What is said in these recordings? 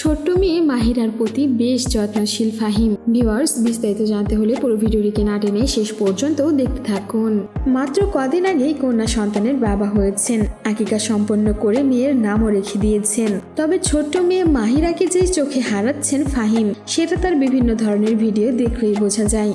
ছোট্ট মেয়ে মাহিরার প্রতি বেশ যত্নশীল ফাহিম। ভিওয়ার্স বিস্তারিত জানতে হলে পুরো ভিডিওটিকে না টেনে শেষ পর্যন্ত দেখতে থাকুন। মাত্র কদিন আগেই কন্যা সন্তানের বাবা হয়েছেন। আকিকা সম্পন্ন করে মেয়ের নামও রেখে দিয়েছেন। তবে ছোট্ট মেয়ে মাহিরাকে যে চোখে হারাচ্ছেন ফাহিম, সেটা তার বিভিন্ন ধরনের ভিডিও দেখলেই বোঝা যায়।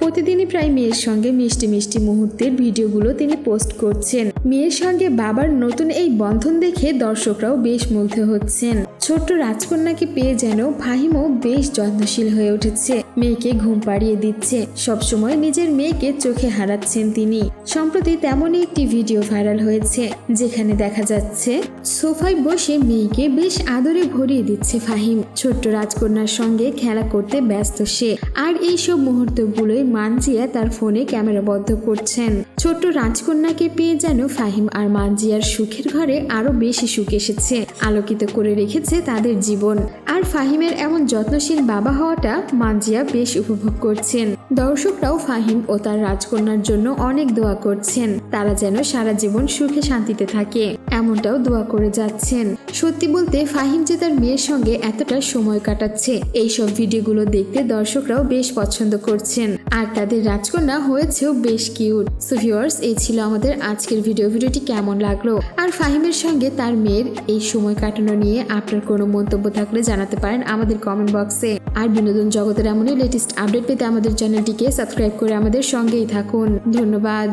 প্রতিদিনই প্রায় মেয়ের সঙ্গে মিষ্টি মিষ্টি মুহূর্তের ভিডিওগুলো তিনি পোস্ট করছেন। মেয়ের সঙ্গে বাবার নতুন এই বন্ধন দেখে দর্শকরাও বেশ মুগ্ধ হচ্ছেন। ছোট্ট রাজকন্যাকে পেয়ে যেন ফাহিমও বেশ যত্নশীল হয়ে উঠেছে। মেয়েকে ঘুম পাড়িয়ে দিচ্ছে। সবসময় নিজের মেয়েকে চোখে হারাচ্ছেন তিনি। সম্প্রতি তেমনই একটি ভিডিও ভাইরাল হয়েছে, যেখানে দেখা যাচ্ছে, সোফায় বসে মেয়েকে বেশ আদরে ভরিয়ে দিচ্ছে ফাহিম। ছোট্ট রাজকন্যার সঙ্গে খেলা করতে ব্যস্ত সে। আর এই সব মুহূর্তগুলোই মানজিয়া তার ফোনে ক্যামেরাবদ্ধ করছেন। ছোট্ট রাজকন্যাকে পেয়ে যেন ফাহিম আর মানজিয়ার সুখের ঘরে আরও বেশি সুখ এসেছে, আলোকিত করে রেখেছে তাদের জীবন। আর ফাহিমের এমন যত্নশীল বাবা হওয়াটা মানজিয়া বেশ উপভোগ করছেন। দর্শকরাও ফাহিম ও তার রাজকন্যার জন্য অনেক দোয়া করছেন, তারা যেন সারা জীবন সুখে শান্তিতে থাকে। এমনটাও দোয়া করে যাচ্ছেন। সত্যি বলতে ফাহিম যে তার মেয়ের সঙ্গে এতটা সময় কাটাচ্ছে, এইসব ভিডিওগুলো দেখতে দর্শকরাও বেশ পছন্দ করছেন। আর তাদের রাজকন্যা হয়েছেও বেশ কিউট। সো ভিউয়ার্স এই ছিল আমাদের আজকের ভিডিও ভিডিওটি কেমন লাগল? আর ফাহিমের সঙ্গে তার মেয়ের এই সময় কাটানো নিয়ে আপনার কোনো মন্তব্য থাকলে জানাতে পারেন আমাদের কমেন্ট বক্সে আর বিনোদন জগতের এমনই লেটেস্ট আপডেট পেতে আমাদের চ্যানেলটিকে সাবস্ক্রাইব করে আমাদের সঙ্গেই থাকুন। ধন্যবাদ।